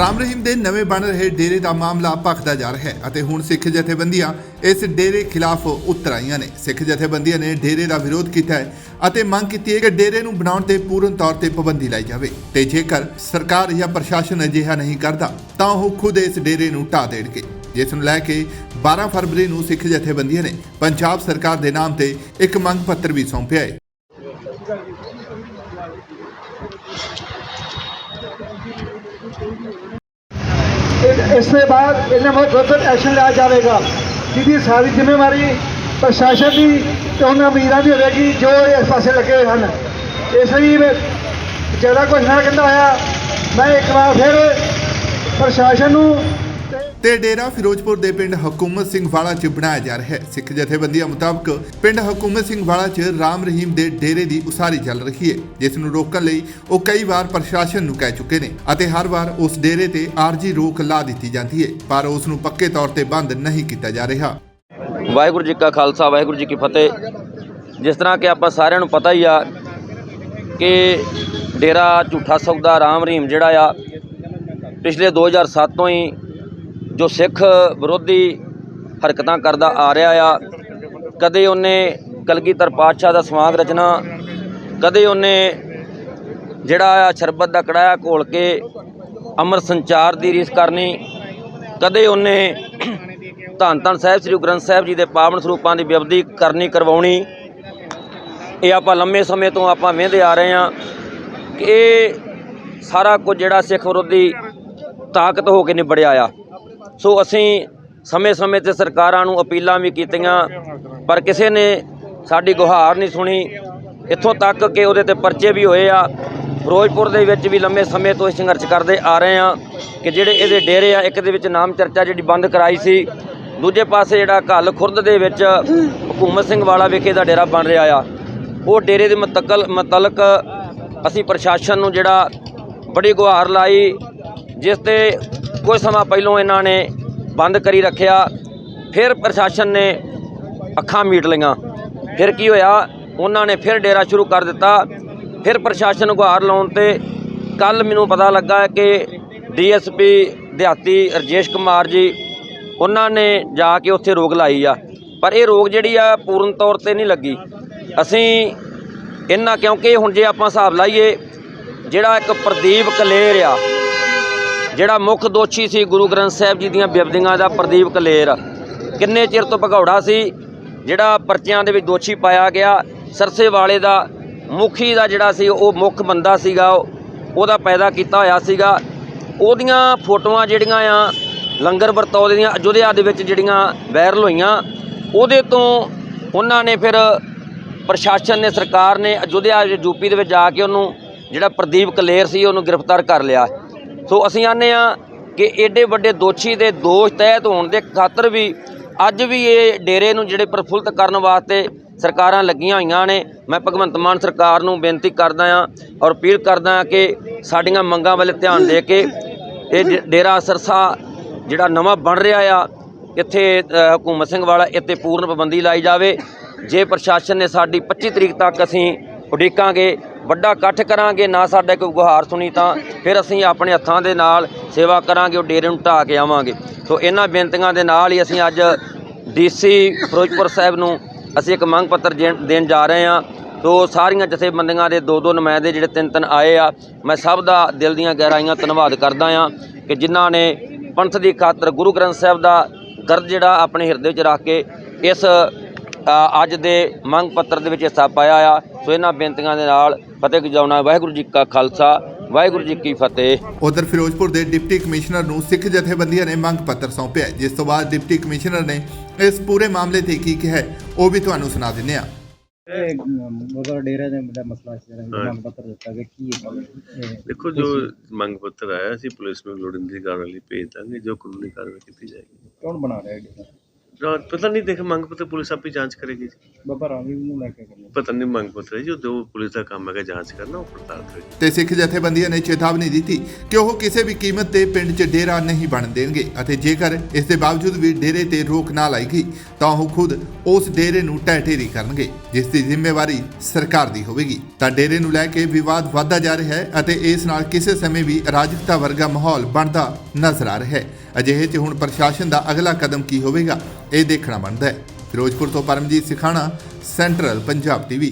ਰਾਮ ਰਹੀਮ ਦੇ ਨਵੇਂ ਬਣ ਰਹੇ ਡੇਰੇ ਦਾ ਮਾਮਲਾ ਭਖਦਾ ਜਾ ਰਿਹਾ ਹੈ ਅਤੇ ਹੁਣ ਸਿੱਖ ਜਥੇਬੰਦੀਆਂ ਇਸ ਡੇਰੇ ਖਿਲਾਫ ਉਤਰ ਆਈਆਂ ਨੇ। ਸਿੱਖ ਜਥੇਬੰਦੀਆਂ ਨੇ ਡੇਰੇ ਦਾ ਵਿਰੋਧ ਕੀਤਾ ਹੈ ਅਤੇ ਮੰਗ ਕੀਤੀ ਹੈ ਕਿ ਡੇਰੇ ਨੂੰ ਬਣਾਉਣ ਤੇ ਪੂਰਨ ਤੌਰ ਤੇ ਪਾਬੰਦੀ ਲਾਈ ਜਾਵੇ। ਤੇ ਜੇਕਰ ਸਰਕਾਰ ਜਾਂ ਪ੍ਰਸ਼ਾਸਨ ਅਜਿਹਾ ਨਹੀਂ ਕਰਦਾ, ਤਾਂ ਉਹ ਖੁਦ ਇਸ ਡੇਰੇ ਨੂੰ ਢਾਹ ਦੇਣਗੇ। ਜਿਸ ਨੂੰ ਲੈ ਕੇ 12 ਫਰਵਰੀ ਨੂੰ ਸਿੱਖ ਜਥੇਬੰਦੀਆਂ ਨੇ ਪੰਜਾਬ ਸਰਕਾਰ ਦੇ ਨਾਮ ਤੇ ਇੱਕ ਮੰਗ ਪੱਤਰ ਵੀ ਸੌਂਪਿਆ ਹੈ। ਇਸ ਦੇ ਬਾਅਦ ਇਹਨਾਂ ਬਹੁਤ ਗਲਤ ਐਕਸ਼ਨ ਲਿਆ ਜਾਵੇਗਾ। ਜਿਹਦੀ ਸਾਰੀ ਜ਼ਿੰਮੇਵਾਰੀ ਪ੍ਰਸ਼ਾਸਨ ਦੀ ਤੇ ਉਹਨਾਂ ਅਮੀਰਾਂ ਦੀ ਹੋਵੇਗੀ, ਜੋ ਇਸ ਪਾਸੇ ਲੱਗੇ ਹੋਏ ਹਨ। ਇਸ ਲਈ ਮੈਂ ਜ਼ਿਆਦਾ ਕੁਝ ਨਾ ਕਹਿੰਦਾ ਹੋਇਆ। ਮੈਂ ਇੱਕ ਵਾਰ ਫਿਰ ਪ੍ਰਸ਼ਾਸਨ ਨੂੰ ਤੇ ਡੇਰਾ ਫਿਰੋਜ਼ਪੁਰ ਦੇ ਪਿੰਡ ਹਕੂਮਤ ਸਿੰਘ ਵਾਲਾ 'ਚ ਬਣਾਇਆ ਜਾ ਰਿਹਾ ਹੈ। ਸਿੱਖ ਜਥੇਬੰਦੀਆਂ ਮੁਤਾਬਕ ਪਿੰਡ ਹਕੂਮਤ ਸਿੰਘ ਵਾਲਾ 'ਚ ਰਾਮ ਰਹੀਮ ਦੇ ਡੇਰੇ ਦੀ ਉਸਾਰੀ ਚੱਲ ਰਹੀ ਹੈ, ਜਿਸ ਨੂੰ ਰੋਕਣ ਲਈ ਉਹ ਕਈ ਵਾਰ ਪ੍ਰਸ਼ਾਸਨ ਨੂੰ ਕਹਿ ਚੁੱਕੇ ਨੇ ਅਤੇ ਹਰ ਵਾਰ ਉਸ ਡੇਰੇ ਤੇ ਆਰਜੀ ਰੋਕ ਲਾ ਦਿੱਤੀ ਜਾਂਦੀ ਹੈ, ਪਰ ਉਸ ਨੂੰ ਪੱਕੇ ਤੌਰ ਤੇ ਬੰਦ ਨਹੀਂ ਕੀਤਾ ਜਾ ਰਿਹਾ। ਵਾਹਿਗੁਰੂ ਜੀ ਕਾ ਖਾਲਸਾ, ਵਾਹਿਗੁਰੂ ਜੀ ਕੀ ਫਤਿਹ। ਜਿਸ ਤਰ੍ਹਾਂ ਕਿ ਆਪਾਂ ਸਾਰਿਆਂ ਨੂੰ ਪਤਾ ਹੀ ਆ ਕਿ ਡੇਰਾ ਝੂਠਾ ਸੌਦਾ ਰਾਮ ਰਹੀਮ ਜਿਹੜਾ ਆ, ਪਿਛਲੇ 2007 ਤੋਂ ਹੀ ਜੋ ਸਿੱਖ ਵਿਰੋਧੀ ਹਰਕਤਾਂ ਕਰਦਾ ਆ ਰਿਹਾ ਆ, ਕਦੇ ਉਹਨੇ ਕਲਗੀਧਰ ਪਾਤਸ਼ਾਹ ਦਾ ਸਮਾਗ ਰਚਨਾ ਕਦੇ ਉਹਨੇ ਜਿਹੜਾ ਆ ਸ਼ਰਬਤ ਦਾ ਕੜਾਇਆ ਘੋਲ ਕੇ ਅਮਰ ਸੰਚਾਰ ਦੀ ਰੀਸ ਕਰਨੀ, ਕਦੇ ਉਹਨੇ ਧੰਨ ਧੰਨ ਸਾਹਿਬ ਸ੍ਰੀ ਗ੍ਰੰਥ ਸਾਹਿਬ ਜੀ ਦੇ ਪਾਵਨ ਸਰੂਪਾਂ ਦੀ ਬਿਬਦੀ ਕਰਨੀ ਕਰਵਾਉਣੀ, ਇਹ ਆਪਾਂ ਲੰਮੇ ਸਮੇਂ ਤੋਂ ਆਪਾਂ ਵੇਂਦੇ ਆ ਰਹੇ ਹਾਂ ਕਿ ਇਹ ਸਾਰਾ ਕੁਝ ਜਿਹੜਾ ਸਿੱਖ ਵਿਰੋਧੀ ਤਾਕਤ ਹੋ ਕੇ ਨਿਬੜਿਆ ਆ। ਸੋ ਅਸੀਂ ਸਮੇਂ-ਸਮੇਂ ਤੇ ਸਰਕਾਰਾਂ ਨੂੰ ਅਪੀਲਾਂ ਵੀ ਕੀਤੀਆਂ, ਪਰ ਕਿਸੇ ਨੇ ਸਾਡੀ ਗੁਹਾਰ ਨਹੀਂ ਸੁਣੀ। ਇੱਥੋਂ ਤੱਕ ਕਿ ਉਹਦੇ ਤੇ ਪਰਚੇ ਵੀ ਹੋਏ ਆ। ਫਿਰੋਜ਼ਪੁਰ ਦੇ ਵਿੱਚ ਵੀ ਲੰਮੇ ਸਮੇਂ ਤੋਂ ਇਹ ਸੰਘਰਸ਼ ਕਰਦੇ ਆ ਰਹੇ ਆ ਕਿ ਜਿਹੜੇ ਇਹਦੇ ਡੇਰੇ ਆ, ਇੱਕ ਦੇ ਵਿੱਚ ਨਾਮ ਚਰਚਾ ਜਿਹੜੀ ਬੰਦ ਕਰਾਈ ਸੀ। ਦੂਜੇ ਪਾਸੇ ਜਿਹੜਾ ਘੱਲ ਖੁਰਦ ਦੇ ਵਿੱਚ ਹਕੂਮਤ ਸਿੰਘ ਵਾਲਾ ਵਿਖੇ ਦਾ ਡੇਰਾ ਬਣ ਰਿਹਾ ਆ। ਉਹ ਡੇਰੇ ਦੇ ਮੁਤਕਲ ਮੁਤਲਕ ਅਸੀਂ ਪ੍ਰਸ਼ਾਸਨ ਨੂੰ ਜਿਹੜਾ ਬੜੀ ਗੁਹਾਰ ਲਾਈ ਜਿਸ ਤੇ ਕੁਝ ਸਮਾਂ ਪਹਿਲਾਂ ਇਹਨਾਂ ਨੇ ਬੰਦ ਕਰੀ ਰੱਖਿਆ, ਫਿਰ ਪ੍ਰਸ਼ਾਸਨ ਨੇ ਅੱਖਾਂ ਮੀਟ ਲਈਆਂ। ਫਿਰ ਕੀ ਹੋਇਆ? ਉਹਨਾਂ ਨੇ ਫਿਰ ਡੇਰਾ ਸ਼ੁਰੂ ਕਰ ਦਿੱਤਾ। ਫਿਰ ਪ੍ਰਸ਼ਾਸਨ ਨੂੰ ਗੁਹਾਰ ਲਾਉਣ ਤੇ ਕੱਲ ਮੈਨੂੰ ਪਤਾ ਲੱਗਾ ਕਿ ਡੀਐਸਪੀ ਦਿਹਾਤੀ ਰਜੇਸ਼ ਕੁਮਾਰ ਜੀ, ਉਹਨਾਂ ਨੇ ਜਾ ਕੇ ਉੱਥੇ ਰੋਕ ਲਾਈ ਆ। ਪਰ ਇਹ ਰੋਕ ਜਿਹੜੀ ਆ, ਪੂਰਨ ਤੌਰ ਤੇ ਨਹੀਂ ਲੱਗੀ। ਅਸੀਂ ਇਹਨਾਂ ਕਿਉਂਕਿ ਹੁਣ ਜੇ ਆਪਾਂ ਹਿਸਾਬ ਲਾਈਏ, ਜਿਹੜਾ ਇੱਕ ਪ੍ਰਦੀਪ ਕਲੇਰ ਆ ਜਿਹੜਾ ਮੁੱਖ ਦੋਸ਼ੀ ਸੀ ਗੁਰੂ ਗ੍ਰੰਥ ਸਾਹਿਬ ਜੀ ਦੀਆਂ ਬਿਬਦੀਆਂ ਦਾ ਪ੍ਰਦੀਪ ਕਲੇਰ, ਕਿੰਨੇ ਚਿਰ ਤੋਂ ਭਗੌੜਾ ਸੀ, ਜਿਹੜਾ ਪਰਚਿਆਂ ਦੇ ਵਿੱਚ ਦੋਸ਼ੀ ਪਾਇਆ ਗਿਆ, ਸਰਸੇ ਵਾਲੇ ਦਾ, ਮੁਖੀ ਦਾ ਜਿਹੜਾ ਸੀ, ਉਹ ਮੁੱਖ ਬੰਦਾ ਸੀਗਾ ਉਹ- ਉਹਦਾ ਪੈਦਾ ਕੀਤਾ ਹੋਇਆ ਸੀਗਾ। ਉਹਦੀਆਂ ਫੋਟੋਆਂ ਜਿਹੜੀਆਂ ਆ, ਲੰਗਰ ਵਰਤੌਲੇ ਦੀਆਂ, ਅਯੁੱਧਿਆ ਦੇ ਵਿੱਚ ਜਿਹੜੀਆਂ ਵਾਇਰਲ ਹੋਈਆਂ, ਉਹਦੇ ਤੋਂ ਉਹਨਾਂ ਨੇ ਫਿਰ ਪ੍ਰਸ਼ਾਸਨ ਨੇ, ਸਰਕਾਰ ਨੇ ਅਯੁੱਧਿਆ ਯੂਪੀ ਦੇ ਵਿੱਚ ਜਾ ਕੇ ਉਹਨੂੰ ਜਿਹੜਾ ਪ੍ਰਦੀਪ ਕਲੇਰ ਸੀ, ਉਹਨੂੰ ਗ੍ਰਿਫਤਾਰ ਕਰ ਲਿਆ। ਸੋ ਅਸੀਂ ਆਨੇ ਆ ਕਿ ਏਡੇ ਵੱਡੇ ਦੋਸ਼ੀ ਦੇ ਦੋਸ਼ ਤਹਿਤ ਹੋਣ ਦੇ ਖਾਤਰ ਵੀ ਅੱਜ ਵੀ ਇਹ ਡੇਰੇ ਨੂੰ ਜਿਹੜੇ ਪ੍ਰਫੁੱਲਤ ਕਰਨ ਵਾਸਤੇ ਸਰਕਾਰਾਂ ਲੱਗੀਆਂ ਹੋਈਆਂ ਨੇ। ਮੈਂ ਭਗਵੰਤ ਮਾਨ ਸਰਕਾਰ ਨੂੰ ਬੇਨਤੀ ਕਰਦਾ ਆ ਔਰ ਅਪੀਲ ਕਰਦਾ ਆ ਕਿ ਸਾਡੀਆਂ ਮੰਗਾਂ ਵੱਲ ਧਿਆਨ ਦੇ ਕੇ ਇਹ ਡੇਰਾ ਸਰਸਾ ਜਿਹੜਾ ਨਵਾਂ ਬਣ ਰਿਹਾ ਆ, ਇੱਥੇ ਹਕੂਮਤ ਸਿੰਘ ਵਾਲਾ ਇੱਥੇ ਪੂਰਨ ਪਾਬੰਦੀ ਲਾਈ ਜਾਵੇ। ਜੇ ਪ੍ਰਸ਼ਾਸਨ ਨੇ ਸਾਡੀ 25 ਤਰੀਕ ਤੱਕ ਅਸੀਂ ਉਡੀਕਾਂਗੇ ਵੱਡਾ ਇਕੱਠ ਕਰਾਂਗੇ, ਨਾ ਸਾਡੇ ਕੋਈ ਗੁਹਾਰ ਸੁਣੀ ਤਾਂ ਫਿਰ ਅਸੀਂ ਆਪਣੇ ਹੱਥਾਂ ਦੇ ਨਾਲ ਸੇਵਾ ਕਰਾਂਗੇ, ਉਹ ਡੇਰੇ ਨੂੰ ਢਾਹ ਕੇ ਆਵਾਂਗੇ। ਸੋ ਇਹਨਾਂ ਬੇਨਤੀਆਂ ਦੇ ਨਾਲ ਹੀ ਅਸੀਂ ਅੱਜ ਡੀਸੀ ਫਿਰੋਜ਼ਪੁਰ ਸਾਹਿਬ ਨੂੰ ਅਸੀਂ ਇੱਕ ਮੰਗ ਪੱਤਰ ਜੇ- ਦੇਣ ਜਾ ਰਹੇ ਹਾਂ। ਸੋ ਸਾਰੀਆਂ ਜਥੇਬੰਦੀਆਂ ਦੇ ਦੋ ਦੋ ਨੁਮਾਇੰਦੇ ਜਿਹੜੇ ਤਿੰਨ ਤਿੰਨ ਆਏ ਆ, ਮੈਂ ਸਭ ਦਾ ਦਿਲ ਦੀਆਂ ਗਹਿਰਾਈਆਂ ਧੰਨਵਾਦ ਕਰਦਾ ਆ ਕਿ ਜਿਨ੍ਹਾਂ ਨੇ ਪੰਥ ਦੀ ਖਾਤਰ ਗੁਰੂ ਗ੍ਰੰਥ ਸਾਹਿਬ ਦਾ ਦਰਦ ਜਿਹੜਾ ਆਪਣੇ ਹਿਰਦੇ ਵਿੱਚ ਰੱਖ ਕੇ ਇਸ ਅੱਜ ਦੇ ਮੰਗ ਪੱਤਰ ਦੇ ਵਿੱਚ ਹਿੱਸਾ ਪਾਇਆ ਆ। ਸੋ ਇਹਨਾਂ ਬੇਨਤੀਆਂ ਦੇ ਨਾਲ ਫਤਿਹ ਗਜਾਉਣਾ ਵਾਹਿਗੁਰੂ ਜੀ ਕਾ ਖਾਲਸਾ ਵਾਹਿਗੁਰੂ ਜੀ ਕੀ ਫਤਿਹ। ਉਧਰ ਫਿਰੋਜ਼ਪੁਰ ਦੇ ਡਿਪਟੀ ਕਮਿਸ਼ਨਰ ਨੂੰ ਸਿੱਖ ਜਥੇਬੰਦੀਆਂ ਨੇ ਮੰਗ ਪੱਤਰ ਸੌਂਪਿਆ ਜਿਸ ਤੋਂ ਬਾਅਦ ਡਿਪਟੀ ਕਮਿਸ਼ਨਰ ਨੇ ਇਸ ਪੂਰੇ ਮਾਮਲੇ ਤੇ ਕੀ ਕਿਹਾ ਹੈ, ਉਹ ਵੀ ਤੁਹਾਨੂੰ ਸੁਣਾ ਦਿੰਦੇ ਹਾਂ। ਇਹ ਮੋਦਰ ਡੇਰਾ ਦੇ ਮਸਲਾ ਸੀ ਜਿਹੜਾ ਮੰਗ ਪੱਤਰ ਦਿੱਤਾ ਗਿਆ ਕੀ ਹੈ ਦੇਖੋ ਜੋ ਮੰਗ ਪੱਤਰ ਆਇਆ ਸੀ ਪੁਲਿਸ ਨੂੰ ਲੋੜੀਂਦੀ ਕਾਰਵਾਈ ਲਈ ਭੇਜ ਦਾਂਗੇ ਜੋ ਕਾਨੂੰਨੀ ਕਾਰਵਾਈ ਕੀਤੀ ਜਾਏਗੀ। ਕੌਣ ਬਣਾ ਰਿਹਾ ਇਹ ਪਤਾ ਨਹੀਂ ਦੇਖ ਮੰਗ ਪੱਤਰ ਪੁਲਿਸ ਆਪੇ ਜਾਂਚ ਕਰੇਗੀ ਬਾਬਾ ਰਾਮੀ ਨੂੰ ਲੈ ਕੇ ਕਰਨਾ। ਪਤਾ ਨਹੀਂ ਮੰਗ ਪੱਤਰ ਜੀ ਉਹ ਦੋ ਪੁਲਿਸ ਦਾ ਕੰਮ ਹੈਗਾ ਜਾਂਚ ਕਰਨਾ ਉਹ ਪੜਤਾਲ ਕਰੇਗੀ। ਤੇ ਸਿੱਖ ਜਥੇਬੰਦੀਆਂ ਨੇ ਚੇਤਾਵਨੀ ਦਿੱਤੀ ਕਿ ਉਹ ਕਿਸੇ ਵੀ ਕੀਮਤ ਤੇ ਪਿੰਡ 'ਚ ਡੇਰਾ ਨਹੀਂ ਬਣ ਦੇਣਗੇ ਅਤੇ ਜੇਕਰ ਇਸ ਦੇ ਬਾਵਜੂਦ ਵੀ ਡੇਰੇ ਤੇ ਰੋਕ ਨਾ ਲਾਈ ਗਈ ਤਾਂ ਉਹ ਖੁਦ ਉਸ ਡੇਰੇ ਨੂੰ ਟਹਿਟੇਰੀ ਕਰਨਗੇ ਜਿਸ ਦੀ ਜ਼ਿੰਮੇਵਾਰੀ ਸਰਕਾਰ ਦੀ ਹੋਵੇਗੀ। ਤਾਂ ਡੇਰੇ ਨੂੰ ਲੈ ਕੇ ਵਿਵਾਦ ਵਧਦਾ ਜਾ ਰਿਹਾ ਹੈ ਅਤੇ ਇਸ ਨਾਲ ਕਿਸੇ ਸਮੇਂ ਵੀ ਅਰਾਜਕਤਾ ਵਰਗਾ ਮਾਹੌਲ ਬਣਦਾ ਨਜ਼ਰ ਆ ਰਿਹਾ ਹੈ। ਅਜਿਹੇ 'ਚ ਹੁਣ ਪ੍ਰਸ਼ਾਸਨ ਦਾ ਅਗਲਾ ਕਦਮ ਕੀ ਹੋਵੇਗਾ ਇਹ ਦੇਖਣਾ ਬਣਦਾ ਹੈ। ਫਿਰੋਜ਼ਪੁਰ ਤੋਂ ਪਰਮਜੀਤ ਸਿਖਾਣਾ ਸੈਂਟਰਲ ਪੰਜਾਬ ਟੀਵੀ।